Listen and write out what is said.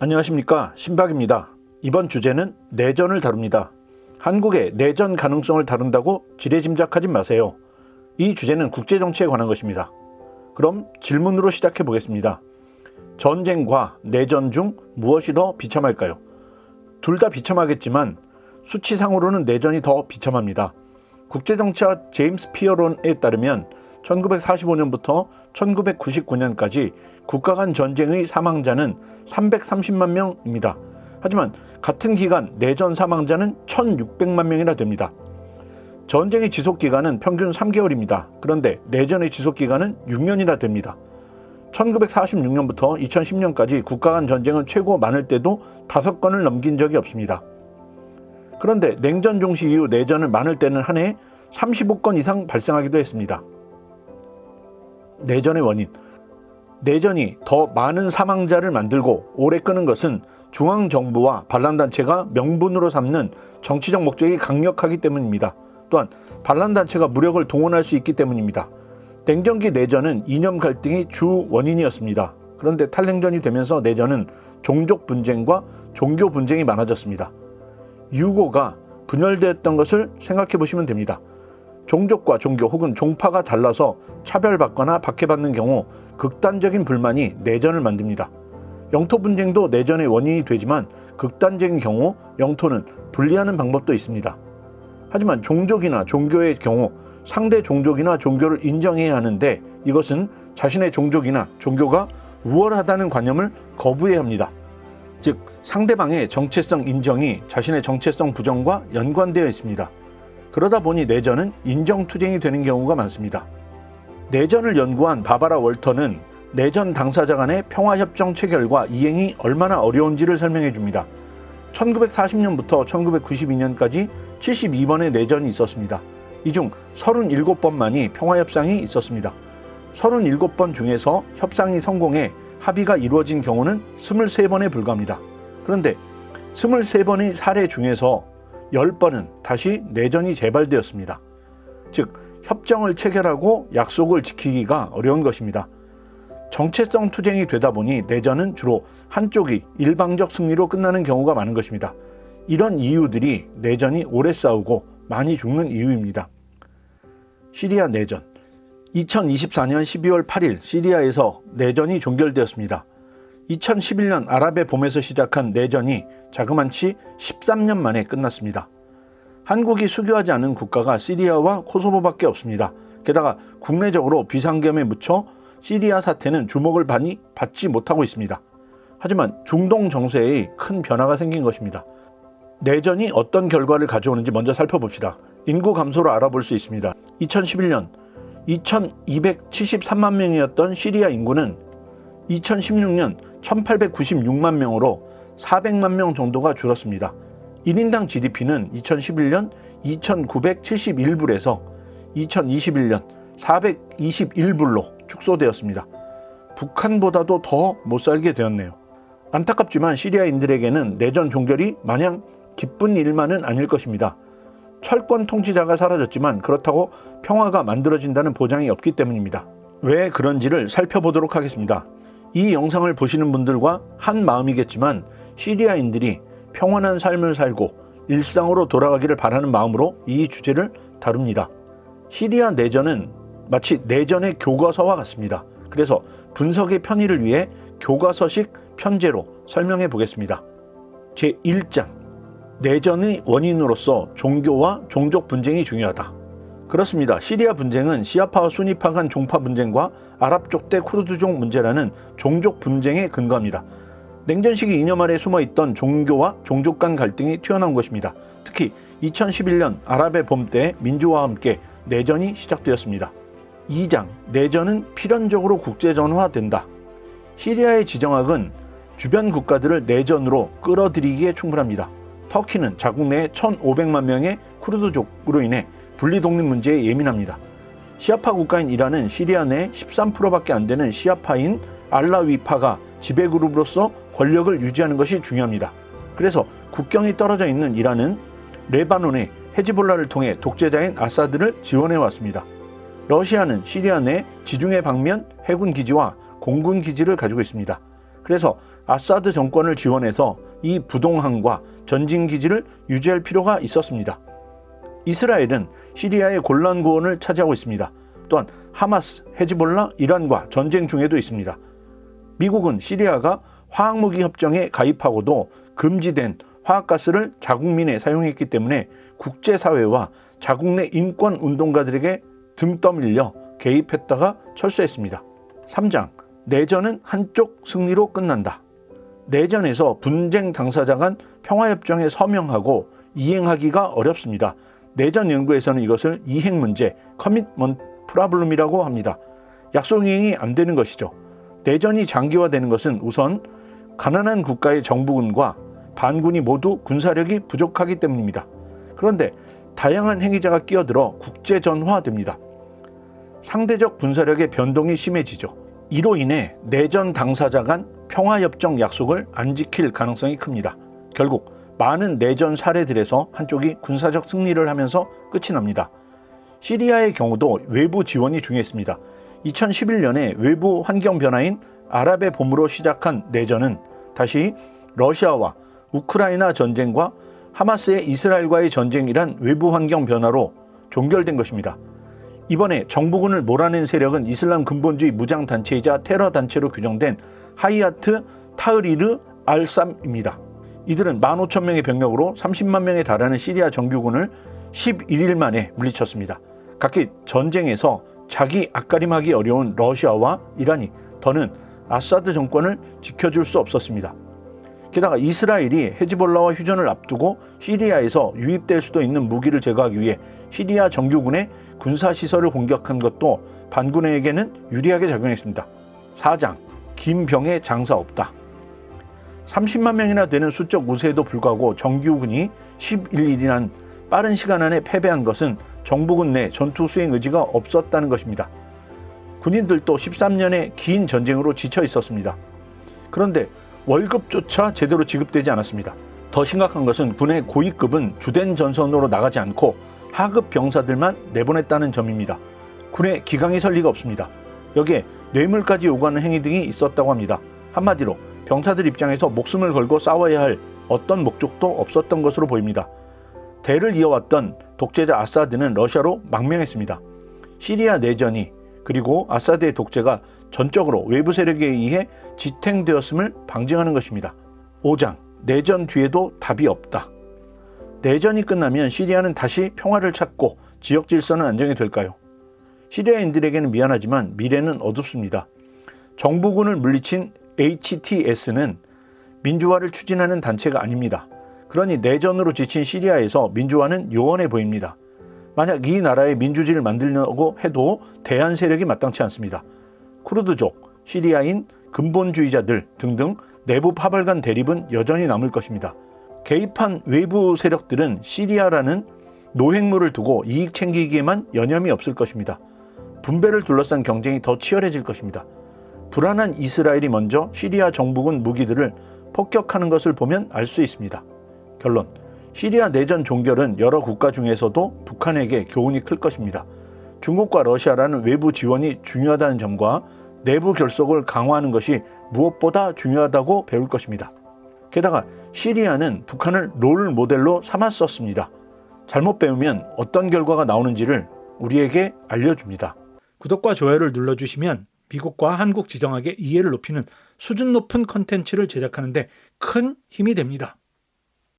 안녕하십니까 신박입니다. 이번 주제는 내전을 다룹니다. 한국의 내전 가능성을 다룬다고 지레짐작하지 마세요. 이 주제는 국제 정치에 관한 것입니다. 그럼 질문으로 시작해 보겠습니다. 전쟁과 내전 중 무엇이 더 비참할까요? 둘 다 비참하겠지만 수치상으로는 내전이 더 비참합니다. 국제정치학 제임스 피어론에 따르면 1945년부터 1999년까지 국가 간 전쟁의 사망자는 330만 명입니다. 하지만 같은 기간 내전 사망자는 1,600만 명이나 됩니다. 전쟁의 지속 기간은 평균 3개월입니다. 그런데 내전의 지속 기간은 6년이나 됩니다. 1946년부터 2010년까지 국가 간 전쟁은 최고 많을 때도 5건을 넘긴 적이 없습니다. 그런데 냉전 종식 이후 내전은 많을 때는 한 해에 35건 이상 발생하기도 했습니다. 내전의 원인. 내전이 더 많은 사망자를 만들고 오래 끄는 것은 중앙정부와 반란단체가 명분으로 삼는 정치적 목적이 강력하기 때문입니다. 또한 반란단체가 무력을 동원할 수 있기 때문입니다. 냉전기 내전은 이념 갈등이 주 원인이었습니다. 그런데 탈냉전이 되면서 내전은 종족 분쟁과 종교 분쟁이 많아졌습니다. 유고가 분열되었던 것을 생각해 보시면 됩니다. 종족과 종교 혹은 종파가 달라서 차별받거나 박해받는 경우 극단적인 불만이 내전을 만듭니다. 영토 분쟁도 내전의 원인이 되지만 극단적인 경우 영토는 분리하는 방법도 있습니다. 하지만 종족이나 종교의 경우 상대 종족이나 종교를 인정해야 하는데 이것은 자신의 종족이나 종교가 우월하다는 관념을 거부해야 합니다. 즉 상대방의 정체성 인정이 자신의 정체성 부정과 연관되어 있습니다. 그러다 보니 내전은 인정투쟁이 되는 경우가 많습니다. 내전을 연구한 바바라 월터는 내전 당사자 간의 평화협정 체결과 이행이 얼마나 어려운지를 설명해 줍니다. 1940년부터 1992년까지 72번의 내전이 있었습니다. 이 중 37번만이 평화협상이 있었습니다. 37번 중에서 협상이 성공해 합의가 이루어진 경우는 23번에 불과합니다. 그런데 23번의 사례 중에서 10번은 다시 내전이 재발되었습니다. 즉, 협정을 체결하고 약속을 지키기가 어려운 것입니다. 정체성 투쟁이 되다 보니 내전은 주로 한쪽이 일방적 승리로 끝나는 경우가 많은 것입니다. 이런 이유들이 내전이 오래 싸우고 많이 죽는 이유입니다. 시리아 내전. 2024년 12월 8일 시리아에서 내전이 종결되었습니다. 2011년 아랍의 봄에서 시작한 내전이 자그만치 13년 만에 끝났습니다. 한국이 수교하지 않은 국가가 시리아와 코소보밖에 없습니다. 게다가 국내적으로 비상겸에 묻혀 시리아 사태는 주목을 많이 받지 못하고 있습니다. 하지만 중동 정세에 큰 변화가 생긴 것입니다. 내전이 어떤 결과를 가져오는지 먼저 살펴봅시다. 인구 감소를 알아볼 수 있습니다. 2011년 2273만 명이었던 시리아 인구는 2016년 1896만 명으로 400만 명 정도가 줄었습니다. 1인당 GDP는 2011년 2971불에서 2021년 421불로 축소되었습니다. 북한보다도 더 못 살게 되었네요. 안타깝지만 시리아인들에게는 내전 종결이 마냥 기쁜 일만은 아닐 것입니다. 철권 통치자가 사라졌지만 그렇다고 평화가 만들어진다는 보장이 없기 때문입니다. 왜 그런지를 살펴보도록 하겠습니다. 이 영상을 보시는 분들과 한 마음이겠지만 시리아인들이 평안한 삶을 살고 일상으로 돌아가기를 바라는 마음으로 이 주제를 다룹니다. 시리아 내전은 마치 내전의 교과서와 같습니다. 그래서 분석의 편의를 위해 교과서식 편제로 설명해 보겠습니다. 제 1장 내전의 원인으로서 종교와 종족 분쟁이 중요하다. 그렇습니다. 시리아 분쟁은 시아파와 수니파 간 종파 분쟁과 아랍 족대 쿠르드족 문제라는 종족 분쟁에 근거합니다. 냉전 시기 이념 아래 숨어 있던 종교와 종족 간 갈등이 튀어나온 것입니다. 특히 2011년 아랍의 봄 때 민주화와 함께 내전이 시작되었습니다. 2장 내전은 필연적으로 국제전화된다. 시리아의 지정학은 주변 국가들을 내전으로 끌어들이기에 충분합니다. 터키는 자국 내 1,500만 명의 쿠르드족으로 인해 분리 독립 문제에 예민합니다. 시아파 국가인 이란은 시리아 내 13%밖에 안 되는 시아파인 알라위파가 지배 그룹으로서 권력을 유지하는 것이 중요합니다. 그래서 국경이 떨어져 있는 이란은 레바논의 헤지볼라를 통해 독재자인 아사드를 지원해 왔습니다. 러시아는 시리아 내 지중해 방면 해군 기지와 공군 기지를 가지고 있습니다. 그래서 아사드 정권을 지원해서 이 부동항과 전진 기지를 유지할 필요가 있었습니다. 이스라엘은 시리아의 골란 고원을 차지하고 있습니다. 또한 하마스, 헤즈볼라, 이란과 전쟁 중에도 있습니다. 미국은 시리아가 화학무기 협정에 가입하고도 금지된 화학가스를 자국민에 사용했기 때문에 국제사회와 자국 내 인권 운동가들에게 등 떠밀려 개입했다가 철수했습니다. 3장 내전은 한쪽 승리로 끝난다. 내전에서 분쟁 당사자 간 평화협정에 서명하고 이행하기가 어렵습니다. 내전 연구에서는 이것을 이행 문제, 커밋먼트 프라블룸이라고 합니다. 약속 이행이 안 되는 것이죠. 내전이 장기화되는 것은 우선 가난한 국가의 정부군과 반군이 모두 군사력이 부족하기 때문입니다. 그런데 다양한 행위자가 끼어들어 국제전화됩니다. 상대적 군사력의 변동이 심해지죠. 이로 인해 내전 당사자 간 평화협정 약속을 안 지킬 가능성이 큽니다. 결국 많은 내전 사례들에서 한쪽이 군사적 승리를 하면서 끝이 납니다. 시리아의 경우도 외부 지원이 중요했습니다. 2011년에 외부 환경 변화인 아랍의 봄으로 시작한 내전은 다시 러시아와 우크라이나 전쟁과 하마스의 이스라엘과의 전쟁이란 외부 환경 변화로 종결된 것입니다. 이번에 정부군을 몰아낸 세력은 이슬람 근본주의 무장 단체이자 테러 단체로 규정된 하이아트 타흐리르 알삼입니다. 이들은 15,000명의 병력으로 30만 명에 달하는 시리아 정규군을 11일 만에 물리쳤습니다. 각기 전쟁에서 자기 앞가림하기 어려운 러시아와 이란이 더는 아사드 정권을 지켜줄 수 없었습니다. 게다가 이스라엘이 헤즈볼라와 휴전을 앞두고 시리아에서 유입될 수도 있는 무기를 제거하기 위해 시리아 정규군의 군사시설을 공격한 것도 반군에게는 유리하게 작용했습니다. 4장 김병의 장사 없다. 30만 명이나 되는 수적 우세에도 불구하고 정규군이 11일이란 빠른 시간 안에 패배한 것은 정부군 내 전투 수행 의지가 없었다는 것입니다. 군인들도 13년의 긴 전쟁으로 지쳐 있었습니다. 그런데 월급조차 제대로 지급되지 않았습니다. 더 심각한 것은 군의 고위급은 주된 전선으로 나가지 않고 하급 병사들만 내보냈다는 점입니다. 군의 기강이 설 리가 없습니다. 여기에 뇌물까지 요구하는 행위 등이 있었다고 합니다. 한마디로 병사들 입장에서 목숨을 걸고 싸워야 할 어떤 목적도 없었던 것으로 보입니다. 대를 이어왔던 독재자 아사드는 러시아로 망명했습니다. 시리아 내전이 그리고 아사드의 독재가 전적으로 외부 세력에 의해 지탱되었음을 방증하는 것입니다. 5장 내전 뒤에도 답이 없다. 내전이 끝나면 시리아는 다시 평화를 찾고 지역 질서는 안정이 될까요? 시리아인들에게는 미안하지만 미래는 어둡습니다. 정부군을 물리친 HTS는 민주화를 추진하는 단체가 아닙니다. 그러니 내전으로 지친 시리아에서 민주화는 요원해 보입니다. 만약 이 나라의 민주주의를 만들려고 해도 대한 세력이 마땅치 않습니다. 쿠르드족, 시리아인, 근본주의자들 등등 내부 파벌 간 대립은 여전히 남을 것입니다. 개입한 외부 세력들은 시리아라는 노획물을 두고 이익 챙기기에만 여념이 없을 것입니다. 분배를 둘러싼 경쟁이 더 치열해질 것입니다. 불안한 이스라엘이 먼저 시리아 정부군 무기들을 폭격하는 것을 보면 알 수 있습니다. 결론. 시리아 내전 종결은 여러 국가 중에서도 북한에게 교훈이 클 것입니다. 중국과 러시아라는 외부 지원이 중요하다는 점과 내부 결속을 강화하는 것이 무엇보다 중요하다고 배울 것입니다. 게다가 시리아는 북한을 롤 모델로 삼았었습니다. 잘못 배우면 어떤 결과가 나오는지를 우리에게 알려줍니다. 구독과 좋아요를 눌러주시면 미국과 한국 지정학의 이해를 높이는 수준 높은 컨텐츠를 제작하는데 큰 힘이 됩니다.